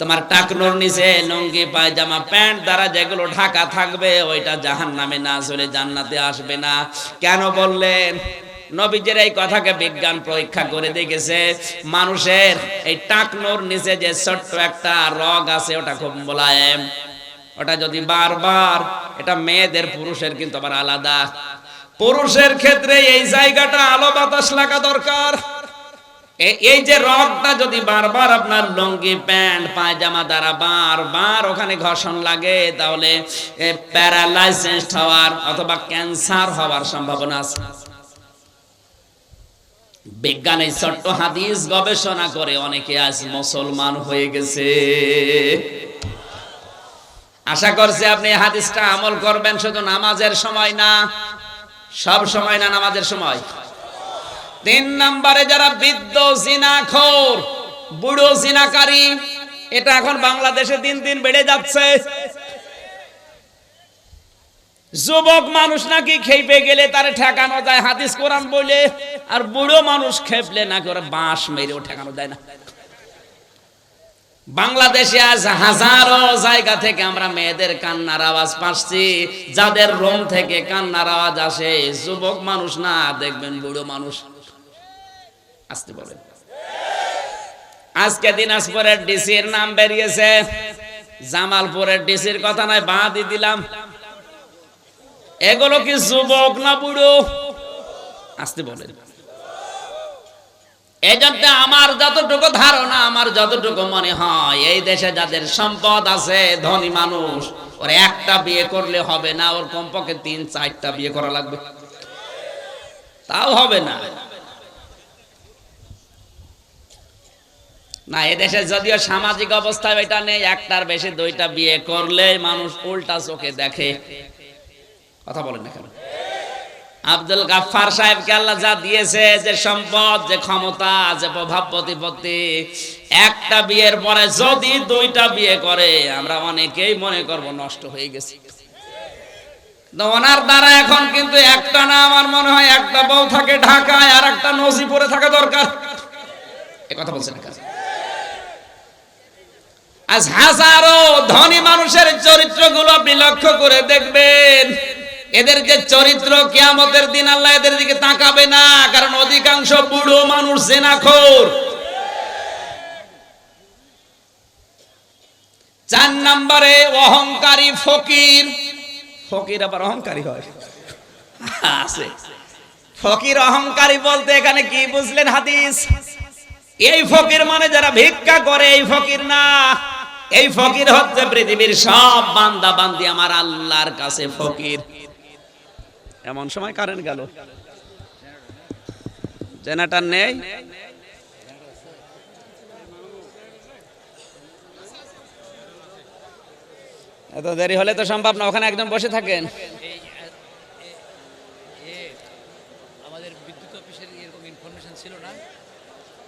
তোমার টাকনোর নিচে লুঙ্গি, পায়জামা, প্যান্ট দ্বারা যেগুলো ঢাকা থাকবে, ওইটা জাহান নামে না চলে জান্নাতে আসবে না। কেন বললেন? নবীজের এই কথাকে বিজ্ঞান পরীক্ষা করে দেখেছে, মানুষের এই টাকনোর নিচে যে ছোট্ট একটা রগ আছে, ওটা খুব মোলায়েম। ওটা যদি বারবার, এটা মেয়েদের, পুরুষের কিন্তু আবার আলাদা। পুরুষের ক্ষেত্রে এই জায়গাটা আলো বাতাস লাগা দরকার। এই যে রগটা যদি বারবার আপনার লুঙ্গি, প্যান্ট, পায়জামা দ্বারা বারবার ওখানে ঘর্ষণ লাগে, তাহলে প্যারালাইসিস হওয়ার অথবা ক্যান্সার হওয়ার সম্ভাবনা আছে। বিজ্ঞান ছোট্ট হাদিস গবেষণা করে অনেকে আজ মুসলমান হয়ে গেছে। আশা করছি আপনি হাদিসটা আমল করবেন, শুধু নামাজের সময় না, সব সময় না নামাজের সময়? তিন নম্বরে যারা বৃদ্ধ জিনাখোর, বুড়ো জিনাকারী, এটা এখন বাংলাদেশে দিন দিন বেড়ে যাচ্ছে। যুবক মানুষ নাকি খেপে গেলে তারে ঠেকানো যায়, হাদিস কোরআন বলে, আর বুড়ো মানুষ খেপলে না করে বাঁশ মেরেও ঠেকানো যায় না। বাংলাদেশে আজ হাজারো জায়গা থেকে আমরা মেয়েদের কান্নার আওয়াজ পাচ্ছি, যাদের রোম থেকে কান্নার আওয়াজ আসে। যুবক মানুষ না, দেখবেন বুড়ো মানুষ। আসতে বলেন আজকে দিনাজপুরের ডিসির নাম বেরিয়েছে। জামালপুরের ডিসির কথা নয়, বাঁধি দিলাম। এগুলো কি যুবক না বুড়ো? আসতে বলেন এই জন্য আমার যতটুকু ধারণা, আমার যতটুকু মনে হয়, এই দেশে যাদের সম্পদ আছে, ধনী মানুষ, ওর একটা বিয়ে করলে হবে না, ওর কমপক্ষে তিন, চারটা বিয়ে করা লাগবে। তাও হবে না। না এদেশে যদিও সামাজিক অবস্থায় এটা নেই, একটার বেশি দুইটা বিয়ে করলে মানুষ উল্টা চোখে দেখে। কথা বলেন না কেন? আব্দুল গাফফার সাহেবকে আল্লাহ যা দিয়েছে, যে সম্পদ, যে ক্ষমতা, যে প্রভাব প্রতিপত্তি, একটা বিয়ের পরে যদি দুইটা বিয়ে করে, আমরা অনেকেই মনে করব নষ্ট হয়ে গেছি। ওনার দ্বারা এখন কিন্তু একটা না, আমার মনে হয় একটা বউ থাকে ঢাকায় আর একটা নসি পরে থাকা দরকার। এ কথা বলছেন না আজ হাজারো ধনী মানুষের চরিত্রগুলো আপনি লক্ষ্য করে দেখবেন। এদের যে চরিত্র কিয়ামতের দিন আল্লাহ এদের দিকে তাকাবে না, কারণ অধিকাংশ বুড়ো মানুষ জেনাখোর। চার নম্বরে অহংকারী ফকির। ফকির আবার অহংকারী হয়। আছে। ফকির অহংকারী বলতে এখানে কি বুঝলেন হাদিস? এই ফকির মানে যারা ভিক্ষা করে, এই ফকির না। এই ফকির হচ্ছে পৃথিবীর সব বান্দা বান্দি আমার আল্লাহর কাছে ফকির। এমন সময় কারেন্ট গেল। জেনারেটর নেই। এত দেরি হলে তো সম্ভব না, ওখানে একজন বসে থাকেন আমাদের বিদ্যুৎ অফিসের এরকম ইনফরমেশন ছিল না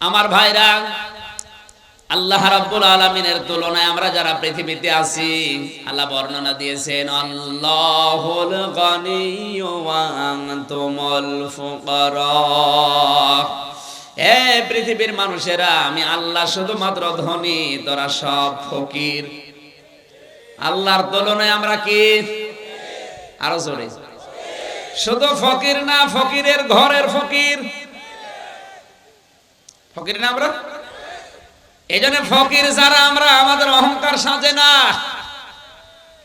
আমার ভাইরা, আল্লাহ রাব্বুল আলামিনের তুলনায় আমরা যারা পৃথিবীতে আছি, আল্লাহ বর্ণনা দিয়েছেন, আল্লাহুল গনিয়্যু ওয়া আনতুমুল ফুকারা। হে পৃথিবীর মানুষেরা, আমি আল্লাহ শুধুমাত্র ধনী, তোরা সব ফকির। আল্লাহর তুলনায় আমরা কি? আরও জোরে। শুধু ফকির না, ফকিরের ঘরের ফকির। ফকির না আমরা? এই জন্য ফকির যারা, আমরা আমাদের অহংকার সাজে না।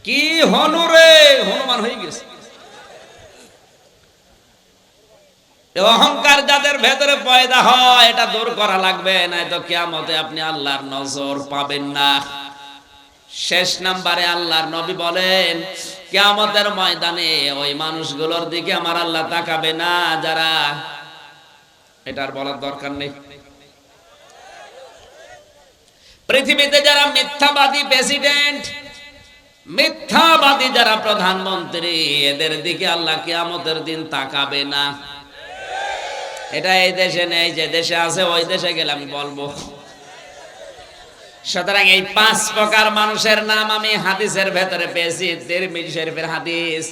কি হনু রে? হনুমান হয়ে গেছে। অহংকার যাদের ভেতরে পয়দা হয়, এটা দূর করা লাগবে না তো কেয়ামতে আপনি আল্লাহর নজর পাবেন না। শেষ নাম্বারে আল্লাহর নবী বলেন, কিয়ামতের ময়দানে ওই মানুষগুলোর দিকে আমার আল্লাহ তাকাবে না, যারা, এটার বলার দরকার নেই। পৃথিবীতে যারা মিথ্যাবাদী প্রেসিডেন্ট, মিথ্যাবাদী যারা প্রধানমন্ত্রী, এদের দিকে আল্লাহ কিয়ামতের দিন তাকাবে না। এটা এই দেশে নেই, যে দেশে আছে, ওই দেশে গেলে আমি বলব। সুতরাং এই পাঁচ প্রকার মানুষের নাম আমি হাদিসের ভেতরে পেয়েছি তিরমিজি শরীফের হাদিস।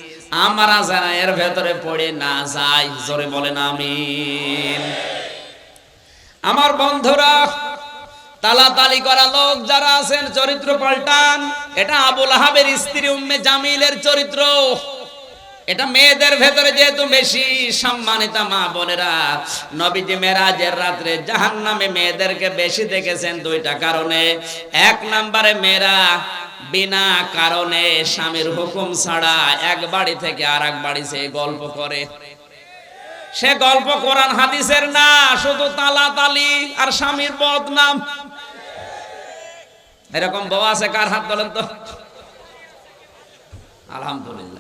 আমরা যারা এর ভেতরে পড়ে না যাই, জোরে বলেন আমিন। আমার বন্ধুরা, তালাতালি করা লোক যারা আছেন, চরিত্র পাল্টান। এটা আবুল আহাবের স্ত্রী উম্মে জামিলের চরিত্র। এটা মেয়েদের ভেতরে যেহেতু বেশি সম্মানিতা মা বোনেরা, নবীজি মেরাজের রাত্রে জাহান নামে মেয়েদেরকে বেশি দেখেছেন দুইটা কারণে। এক নম্বরে মেয়েরা বিনা কারণে স্বামীর হুকুম ছাড়া এক বাড়ি থেকে আর এক বাড়ি সে গল্প করে। সে গল্প কোরআন হাদিসের না, শুধু তালা তালি আর স্বামীর বদনাম। এরকম বউ আছে কার হাত তোলেন তো? আলহামদুলিল্লাহ।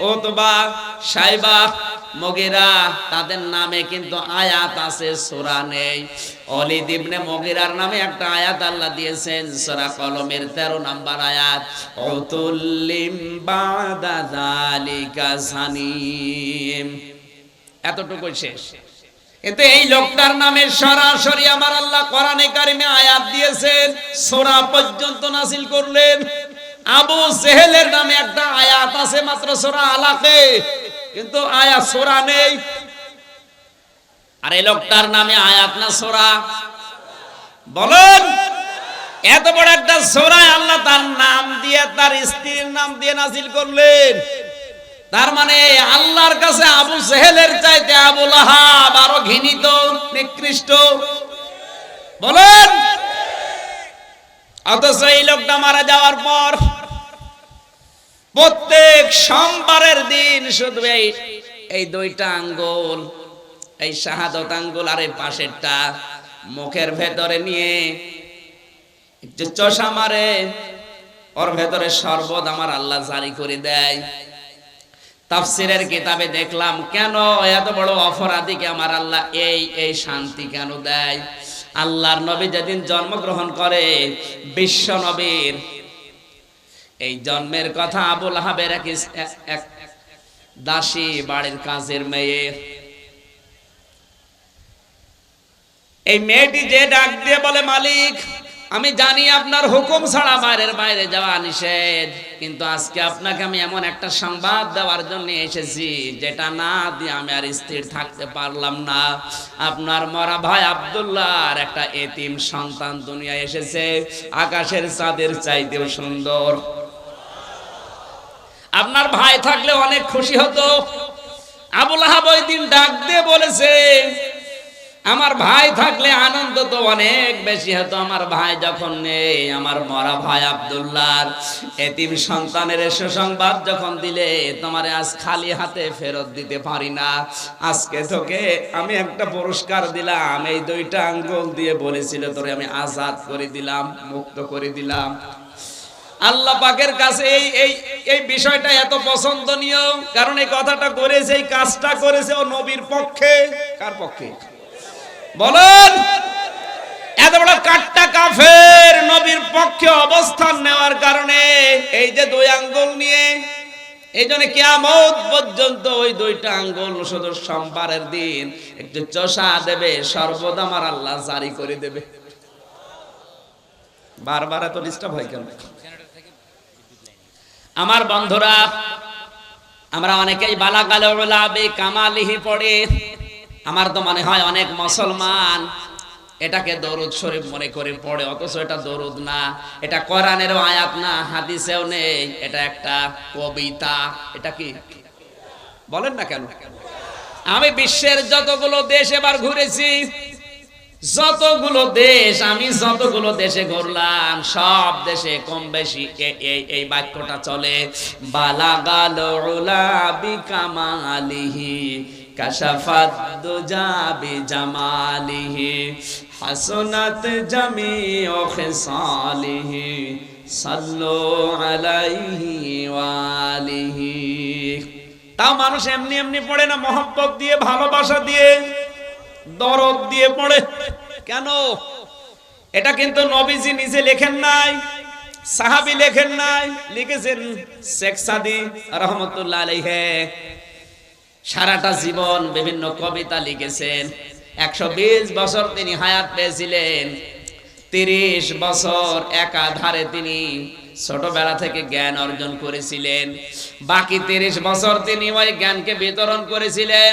ওতবা সাইবা মগিরা, তাদের নামে কিন্তু আয়াত আছে, সোরা নেই। অলিদ ইবনে মগিরার নামে একটা আয়াত আল্লাহ দিয়েছেন, সোরা কলমের তেরো নাম্বার আয়াত অতুল্লিম বাদা যালিকা সানিম। এতটুকু শেষ। কিন্তু এই লোকটার নামে সরাসরি আমার আল্লাহ কোরআনে কারিমে আয়াত দিয়েছেন, সোরা পর্যন্ত নাসিল করলেন। আবু সেহেলের নামে একটা আয়াত আছে মাত্র সোরা আলাকে। কিন্তু আয়াত সোরা নেই। আর এই লোকটার নামে আয়াত না সোরা? বলেন। এত বড় একটা সোরায় আল্লাহ তার নাম দিয়ে, তার স্ত্রীর নাম দিয়ে নাজিল করলেন। তার মানে আল্লাহর কাছে আবু সেহেলের চাইতে আবুল আহাব আরও ঘৃণিত, নিকৃষ্ট। বলেন। অথচ এই লোকটা মারা যাওয়ার পর প্রত্যেক সোমবারের দিন শুধু এই এই দুইটা আঙ্গুল, এই শাহাদত আঙ্গুল আর এই পাশেরটা মুখের ভেতরে নিয়ে একটু চষা মারে, ওর ভেতরে শরবত আমার আল্লাহ জারি করে দেয়। তাফসিরের কিতাবে দেখলাম, কেন এত বড় অপরাধীকে আমার আল্লাহ এই এই শান্তি কেন দেয়? আল্লাহর নবী যেদিন জন্মগ্রহণ করে বিশ্ব নবীর এই জন্মের কথা আবুল হাবের এক দাসী বাড়ির কাজের মেয়ে। এই মেয়েটি যে ডাক দিয়ে বলে, মালিক আমি জানি আপনার হুকুম ছাড়া বাইরের বাইরে যাওয়া নিষেধ, কিন্তু আজকে আপনাকে আমি এমন একটা সংবাদ দেওয়ার জন্য এসেছি, যেটা না দিয়ে আমি আর স্থির থাকতে পারলাম না। আপনার মরা ভাই আবদুল্লাহর একটা এতিম সন্তান দুনিয়া এসেছে, আকাশের চাঁদের চাইতেও সুন্দর। আপনার ভাই থাকলে অনেক খুশি হতো। আবুল আহাব ওই দিন ডাক দিয়ে বলেছে আমার ভাই থাকলে আনন্দ তো অনেক বেশি হতো। আমার ভাই যখন নেই, আমার মরা ভাই আব্দুল্লাহর এতিম সন্তানের সুসংবাদ যখন দিলে, তোমারে আজ খালি হাতে ফেরত দিতে পারি না। আজকে তোকে আমি একটা পুরস্কার দিলাম, এই দুইটা আঙ্গুল দিয়ে বলেছিল, তোরে আমি আজাদ করে দিলাম, মুক্ত করে দিলাম। আল্লাহ পাকের কাছে এই এই এই বিষয়টা এত পছন্দনীয়, কারণ এই কথাটা করেছে, এই কাজটা করেছে ও নবীর পক্ষে। কার পক্ষে? বলেন, এত বড় কাট্টা কাফের নবীর পক্ষে অবস্থান নেওয়ার কারণে এই যে দুই আঙ্গুল নিয়ে, এই জন্য কেয়ামত পর্যন্ত ওই দুইটা আঙ্গুল শুধু সোমবারের দিন একটু চষা দেবে, সর্বদা আমার আল্লাহ জারি করে দেবে। বারবার এত ডিস্টার্ব হয় কেন? আমার বন্ধুরা, আমরা অনেকেই বালাগালে কামালিহি পড়ে। আমার তো মনে হয় অনেক মুসলমান। এটাকে দরুদ শরীফ মনে করে পড়ে, অথচ এটা দরুদ না। এটা কোরআনেরও আয়াত না, হাদিসেও নেই। এটা একটা কবিতা। এটা কি? বলেন না কেন? আমি বিশ্বের যতগুলো দেশ এবার ঘুরেছি, যতগুলো দেশ, আমি যতগুলো দেশে ঘুরলাম, সব দেশে কম বেশি এই- বাক্যটা চলে উলা বিকামালিহি কাশাফাত দুজা বিজামালিহি হাসনাত জামিউ খিসালিহি, সাল্লু আলাইহি ওয়ালিহি তা মানুষ এমনি এমনি পড়ে না, মহব্বত দিয়ে, ভালোবাসা দিয়ে, দরদ দিয়ে পড়ে। কেন? এটা কিন্তু নবীজি নিজে লেখেন নাই, সাহাবি লেখেন নাই, লিখেছেন শেখ সাদি রহমতুল্লাহ আলাইহে। সারাটা জীবন বিভিন্ন কবিতা লিখেছেন। একশো বিশ বছর তিনি হায়াত পেয়েছিলেন। তিরিশ বছর একাধারে তিনি ছোটবেলা থেকে জ্ঞান অর্জন করেছিলেন। বাকি তিরিশ বছর তিনি ওই জ্ঞানকে বিতরণ করেছিলেন।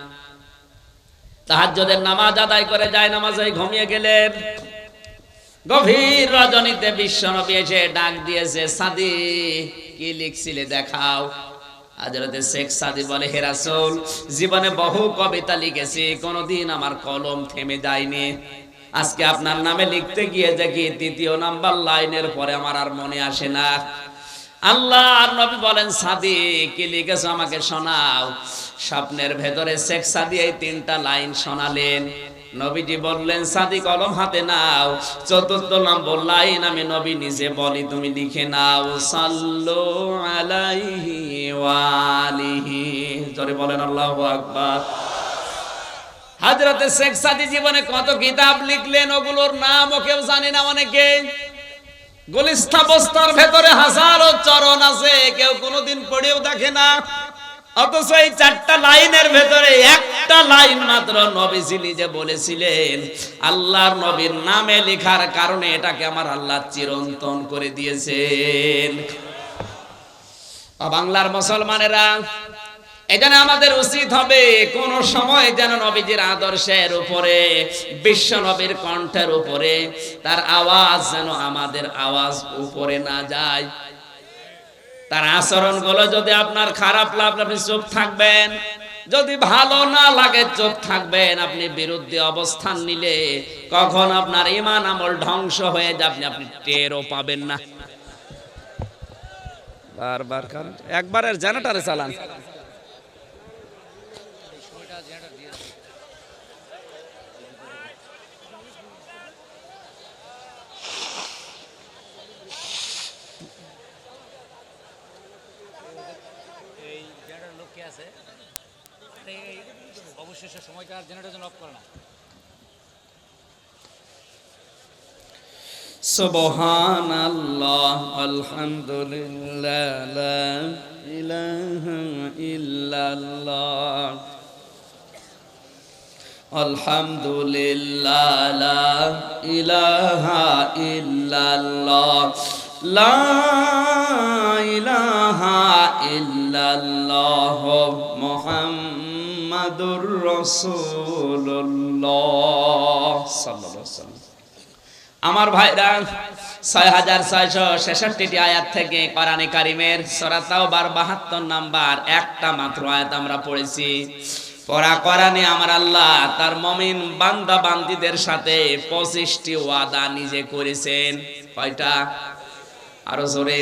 তাহাজ্জুদের নামাজ আদায় করে যায়, নামাজে ঘুমিয়ে গেলেন গভীর রজনীতে বিশ্বনবী এসে ডাক দিয়েছে, সাদি, কি লিখছিলে দেখাও? হাজরতে শেখ সাদি বলে, হে রাসূল, জীবনে বহু কবিতা লিখেছি, কোনোদিন আমার কলম থেমে যায়নি। আজকে আপনার নামে লিখতে গিয়ে দেখি তৃতীয় নাম্বার লাইনের পরে আমার আর মনে আসে না। আল্লাহ আর নবী বলেন সাদি কি লিখেছো আমাকে শোনাও। স্বপ্নের ভেতরে শেখ সাদি এই তিনটা লাইন শোনালেন। নবীজি বললেন সাদি কলম হাতে নাও, চতুর্থ নম্বর লাইন আমি নবী নিজে বলি, তুমি লিখে নাও, সাল্লু আলাইহি ওয়ালিহি জোরে বলেন, আল্লাহু আকবার। হাজরতে শেখ সাদি জীবনে কত কিতাব লিখলেন, ওগুলোর নামও কেউ জানে না অনেকে। গুলিস্থা বস্তার ভেতরে হাজারো চরণ আছে, কেউ কোনোদিন পড়েও দেখে না। অথচ এই চারটা লাইনের ভেতরে একটা লাইন মাত্র নবীজি নিজে বলেছিলেন, আল্লাহর নবীর নামে লেখার কারণে এটাকে আমার আল্লাহ চিরন্তন করে দিয়েছেন। বাংলার মুসলমানেরা এজন্য আমাদের উচিত হবে কোন সময় যেন নবীজির আদর্শের উপরে, বিশ্ব নবীর কণ্ঠের উপরে, তার আওয়াজ যেন আমাদের আওয়াজ উপরে না যায়। তার আচরণগুলো যদি আপনার খারাপ লাগলে আপনি চুপ থাকবেন। যদি ভালো না লাগে, চুপ থাকবেন। আপনি বিরুদ্ধে অবস্থান নিলে কখন আপনার ইমান আমল ধ্বংস হয়ে যাবে, আপনি টেরও পাবেন না। বারবার কারণ একবারের জেনারেটারে চালান সময়টা জেনারেটর দিয়ে দাও। এই জেনারেটর লোক কে আছে এই- এই অবশ্যই সে সময়টা আর জেনারেটর জন্য অফ করে না سبحان الله الحمد لله لا إله إلا الله الحمد لله لا إله إلا الله لا إله إلا الله محمد মুহাম্মাদুর রাসূলুল্লাহ। সাল্লাল্লাহু আলাইহি আমার ভাইরা ছয় হাজার ছয়শো ছেষট্টিটি আয়াত থেকে কোরআনে কারিমের সরাতাও বার বাহাত্তর নাম্বার একটা মাত্র আয়াত আমরা পড়েছি। পড়া কোরআনে আমার আল্লাহ তার মমিন বান্দা বান্দিদের সাথে পঁচিশটি ওয়াদা নিজে করেছেন। কয়টা? আরও জোরে।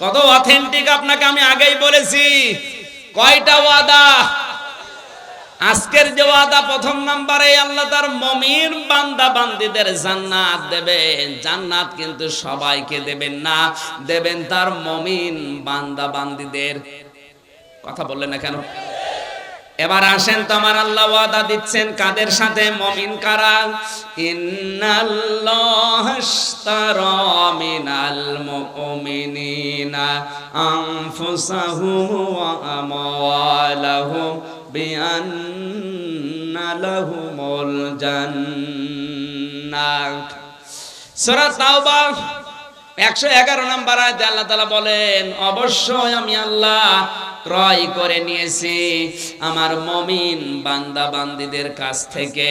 কত অথেন্টিক আপনাকে আমি আগেই বলেছি। কয়টা ওয়াদা? আজকের যে ওয়াদা প্রথম নম্বরে আল্লাহ তার মমিন বান্দা বান্দিদের জান্নাত দেবেন। জান্নাত কিন্তু সবাইকে দেবেন না, দেবেন তার মমিন বান্দা বান্দিদের। কথা বললেন না কেন? এবার আসেন তোমার আল্লাহ ওয়াদা দিচ্ছেন, কাদের সাথে? মমিন কারা? মিনাল মুমিনিনা আনফুসাহুম ওয়া আমওয়ালাহুম বিআন্না লাহুমুল জান্নাহ সূরা তাওবা একশো এগারো নম্বর আয়াতে আল্লাহ তাআলা বলেন, অবশ্যই আমি আল্লাহ ক্রয় করে নিয়েছি আমার মমিন বান্দা বান্দিদের কাছ থেকে।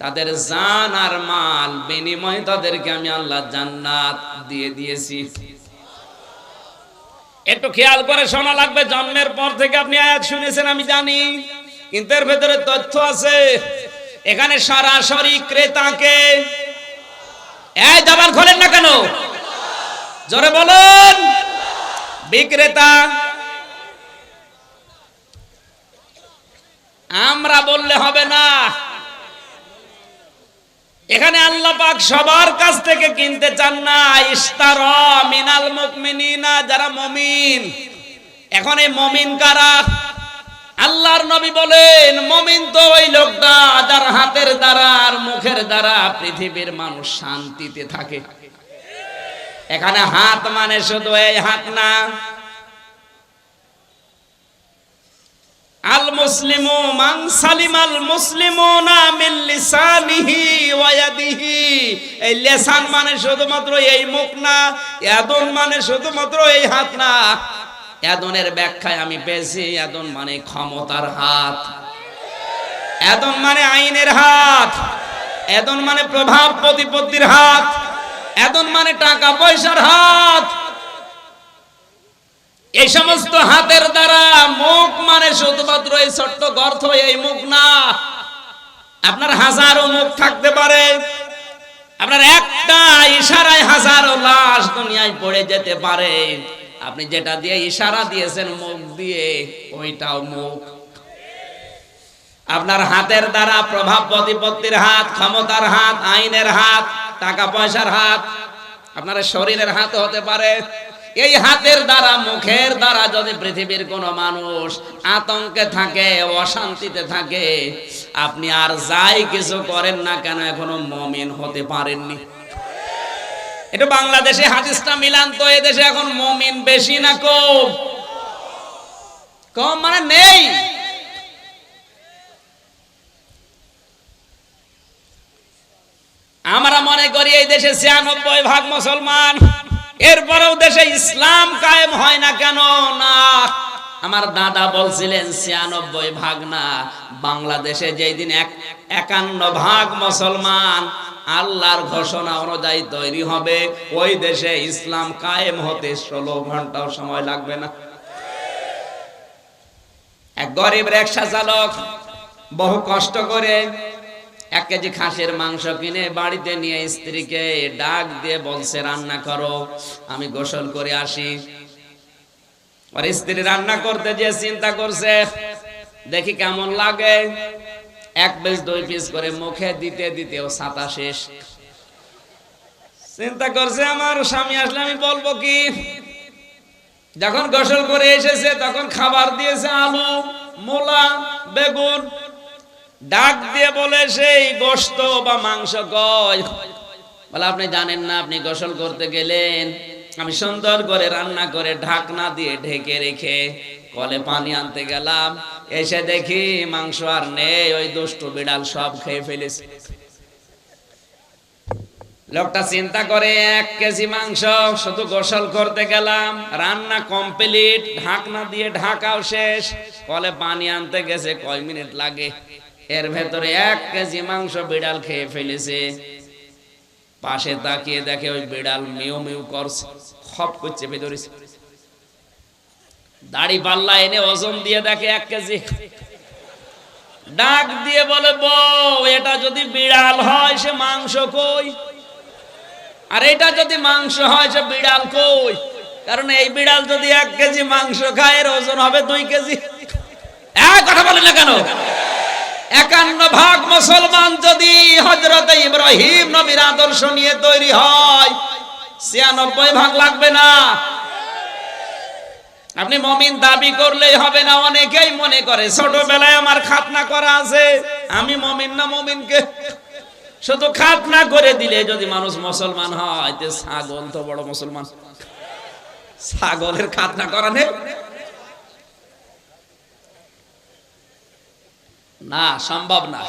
তাদের জান আর মাল বিনিময়ে তাদেরকে আমি আল্লাহ জান্নাত দিয়ে দিয়েছি। একটু খেয়াল করে শোনা লাগবে, জন্মের পর থেকে আপনি আয়াত শুনেছেন, আমি জানি। কিন্তু এর ভেতরে তথ্য আছে। এখানে সরাসরি ক্রেতাকে এই জবান খোলেন না কেন? জোরে বলুন। বিক্রেতা, আমরা বললে হবে না। এখানে আল্লাহ পাক সবার কাছ থেকে কিনতে চান না। ইস্তার মিনাল মুকমিনিনা যারা মমিন। এখন এই মমিন কারা? আল্লাহর নবী বলেন, মমিন তো ওই লোকটা যার হাতের দ্বারা আর মুখের দ্বারা পৃথিবীর মানুষ শান্তিতে থাকে। এখানে হাত মানে শুধু এই হাত না। আল মুসলিমু মান সালিমাল মুসলিমুনা মিন লিসানিহি ওয়া এই লিসান মানে শুধুমাত্র এই মুখ না, ইয়াদুন মানে শুধুমাত্র এই হাত না। ইয়াদুনের ব্যাখ্যায় আমি পেয়েছি ইয়াদুন মানে ক্ষমতার হাত। ইয়াদুন মানে আইনের হাত। ইয়াদুন মানে প্রভাব প্রতিপত্তির হাত। ইয়াদুন মানে টাকা পয়সার হাত। এই সমস্ত হাতের দ্বারা মুখ মানে শুধুমাত্র এই ছোট্ট গর্ত, এই মুখ না। আপনার হাজারো মুখ থাকতে পারে। আপনার একটা ইশারায় হাজারো লাশ দুনিয়ায় পড়ে যেতে পারে। আপনি যেটা দিয়ে ইশারা দিয়েছেন মুখ দিয়ে, ওইটাও মুখ। আপনার হাতের দ্বারা প্রভাব প্রতিপত্তির হাত, ক্ষমতার হাত, আইনের হাত, টাকা পয়সার হাত, আপনার শরীরের হাত হতে পারে। এই হাতের দ্বারা, মুখের দ্বারা যদি পৃথিবীর কোন মানুষ আতঙ্কে থাকে, অশান্তিতে থাকে, আপনি আর যাই কিছু করেন না কেন, এখনও মমিন হতে পারেননি। এটা বাংলাদেশে হাদিসটা মিলান তো এদেশে এখন মমিন বেশি না কম? কম মানে নেই। আমরা মনে করি এই দেশে ছিয়ানব্বই ভাগ মুসলমান। এরপরেও দেশে ইসলাম কায়েম হয় না কেন? না। আমার দাদা বলছিলেন, ছিয়ানব্বই ভাগ না। বাংলাদেশে যেই দিন এক একান্ন ভাগ মুসলমান আল্লাহর ঘোষণা অনুযায়ী তৈরি হবে। ওই দেশে ইসলাম কায়েম হতে ষোলো ঘন্টাও সময় লাগবে না। এক গরিব রিক্সা চালক বহু কষ্ট করে এক কেজি খাসির মাংস কিনে বাড়িতে নিয়ে স্ত্রীকে ডাক দিয়ে বলছে, রান্না করো, আমি গোসল করে আসি। আর স্ত্রী রান্না করতে যে চিন্তা করছে, দেখি কেমন লাগে। এক পিস দুই পিস করে মুখে দিতে দিতে ও ছাতা শেষ। চিন্তা করছে আমার স্বামী আসলে আমি বলব কি? যখন গোসল করে এসেছে, তখন খাবার দিয়েছে আলু, মূলা, বেগুন। ডাক দিয়ে বলে, সেই গোস্ত বা মাংস কয় বলে, আপনি জানেন না, আপনি গোসল করতে গেলেন। আমি সুন্দর করে রান্না করে ঢাকনা দিয়ে ঢেকে রেখে কলে পানি আনতে গেলাম। এসে দেখি মাংস আর নেই, ওই দুষ্টু বিড়াল সব খেয়ে ফেলেছে। লোকটা চিন্তা করে, এক কেজি মাংস শুধু গোসল করতে গেলাম, রান্না কমপ্লিট, ঢাকনা দিয়ে ঢাকাও শেষ, কলে পানি আনতে গেছে, কয় মিনিট লাগে। এর ভেতরে এক কেজি মাংস বিড়াল খেয়ে ফেলেছে। পাশে তাকিয়ে দেখে ওই বিড়াল মিউ মিউ করছে, খপ করছে, ভেতরে দাড়ি পাল্লা এনে ওজন দিয়ে দেখে এক কেজি। ডাক দিয়ে বলে, বউ, এটা যদি বিড়াল হয়, সে মাংস কই? আর এটা যদি মাংস হয়, সে বিড়াল কই? কারণ এই বিড়াল যদি এক কেজি মাংস খায়, এর ওজন হবে দুই কেজি। কথা বলে না কেন? একান্ন ভাগ মুসলমান যদি হজরত ইব্রাহিম নবীর আদর্শ নিয়ে তৈরি হয়, ছিয়ানব্বই ভাগ লাগবে না। আপনি মমিন দাবি করলেই হবে না, অনেকেই মনে করে, ছোটবেলায় আমার খাতনা করা আছে, আমি মমিন না মমিনকে? শুধু খাতনা করে দিলে যদি মানুষ মুসলমান হয়, তে ছাগল তো বড় মুসলমান। ছাগলের খাতনা করা নেই? না, সম্ভব না।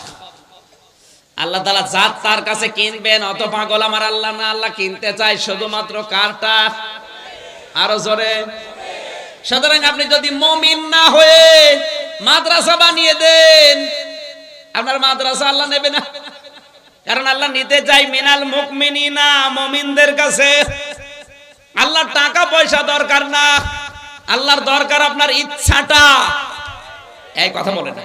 আল্লাহ তালা জাত তার কাছে কিনবেন, অত পাগল আমার আল্লাহ না, আল্লাহ কিনতে চাই শুধুমাত্র কারটা। আরও জোরে। সুতরাং আপনি যদি মমিন না হয়ে মাদ্রাসা বানিয়ে দেন, আপনার মাদ্রাসা আল্লাহ নেবে না। কারণ আল্লাহ নিতে চাই মিনাল মুকমিনী না মমিনদের কাছে। আল্লাহর টাকা পয়সা দরকার না। আল্লাহর দরকার আপনার ইচ্ছাটা। এই কথা বলে না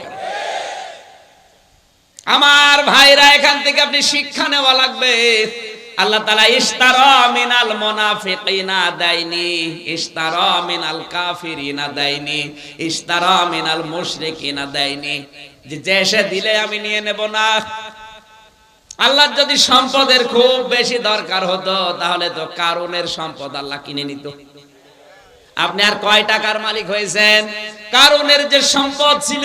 আমার ভাইরা, এখান থেকে আপনি শিক্ষা নেওয়া লাগবে। আল্লাহ তালা ইস্তারা মিনাল মুনাফিকিনা দেয়নি ইস্তারা মিনাল কাফিরিনা দেয়নি ইস্তারা মিনাল মুশরিকিনা দেয়নি। যে দেশে দিলে আমি নিয়ে নেব না। আল্লাহর যদি সম্পদের খুব বেশি দরকার হতো, তাহলে তো কারণের সম্পদ আল্লাহ কিনে নিত। আপনি আর কয় টাকার মালিক হয়েছেন? কারণের যে সম্পদ ছিল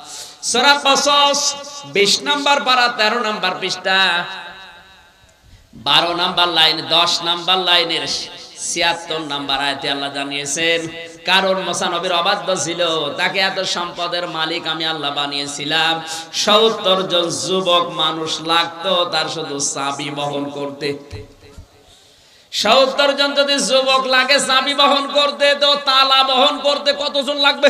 সূরা কসস 20 নাম্বার পারা 13 নাম্বার পৃষ্ঠা। 12 নাম্বার লাইন 10 নাম্বার লাইনের 76 নাম্বার আয়াতে আল্লাহ জানিয়েছেন, কারণ মোসা নবীর অবাধ্য ছিল, তাকে এত সম্পদের মালিক আমি আল্লাহ বানিয়েছিলাম। সত্তর জন যুবক মানুষ লাগতো, তার শুধু চাবি বহন করতে। সত্তর জন যদি যুবক লাগে, চাবি বহন করতে, তো তালা বহন করতে কতজন লাগবে?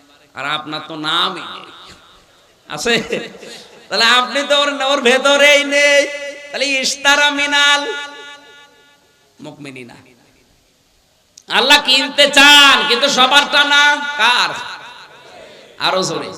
আর আপনার তো নাম আছে? তাহলে আপনি তো ওর ওর ভেতরেই নেই। তাহলে ইস্তারা মিনাল মুকমিনিনা। আল্লাহ কিনতে চান কিন্তু সবারটা না কার? আরও জোরে।